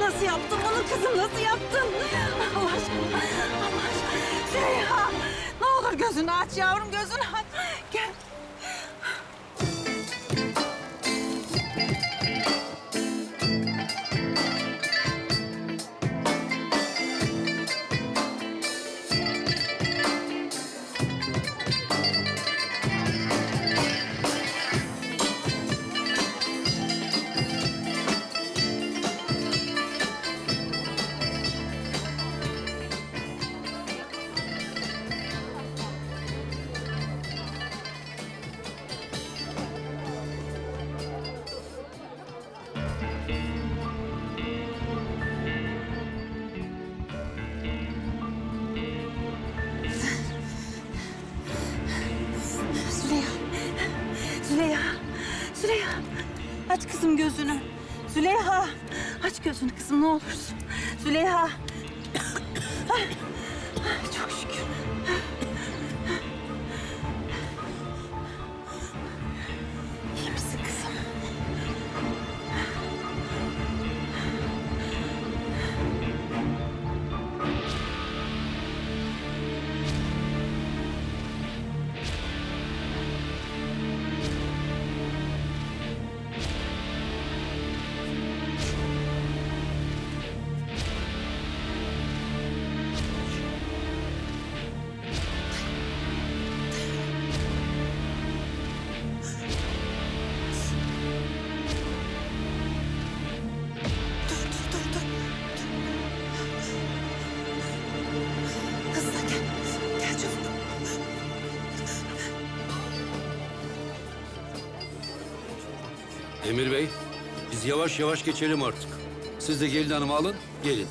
Nasıl yaptın bunu kızım nasıl yaptın? Allah aşkına. Allah aşkına. Züleyha. Ne olur gözünü aç yavrum gözünü aç. Kızım gözünü. Züleyha. Aç gözünü kızım ne olursun. Züleyha. Ay, Çok şükür. Emir Bey, biz yavaş yavaş geçelim artık. Siz de gelin hanımı alın, gelin.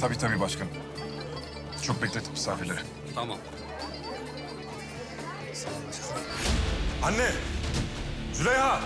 Tabii tabii başkanım. Çok beklettim misafirleri. Tamam. Anne! Züleyha!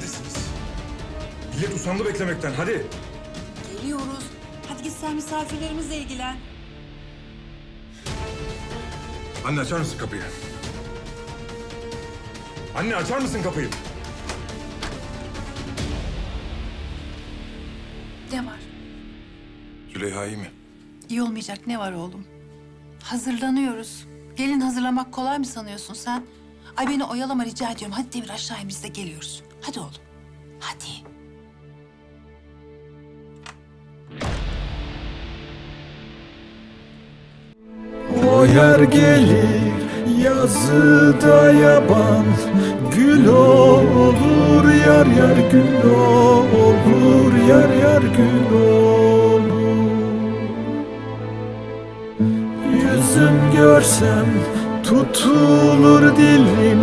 Neredesiniz? Millet usandı beklemekten. Hadi. Geliyoruz. Hadi git sen misafirlerimizle ilgilen. Anne açar mısın kapıyı? Anne açar mısın kapıyı? Ne var? Züleyha iyi mi? İyi olmayacak ne var oğlum? Hazırlanıyoruz. Gelin hazırlamak kolay mı sanıyorsun sen? Ay beni oyalama rica ediyorum. Hadi Demir aşağı in biz de geliyoruz. Hadi oğlum. Hadi. O yer gelir yazıda yaban Gül olur yar yar gül olur Yar yar gül olur Yüzüm görsem tutulur dilim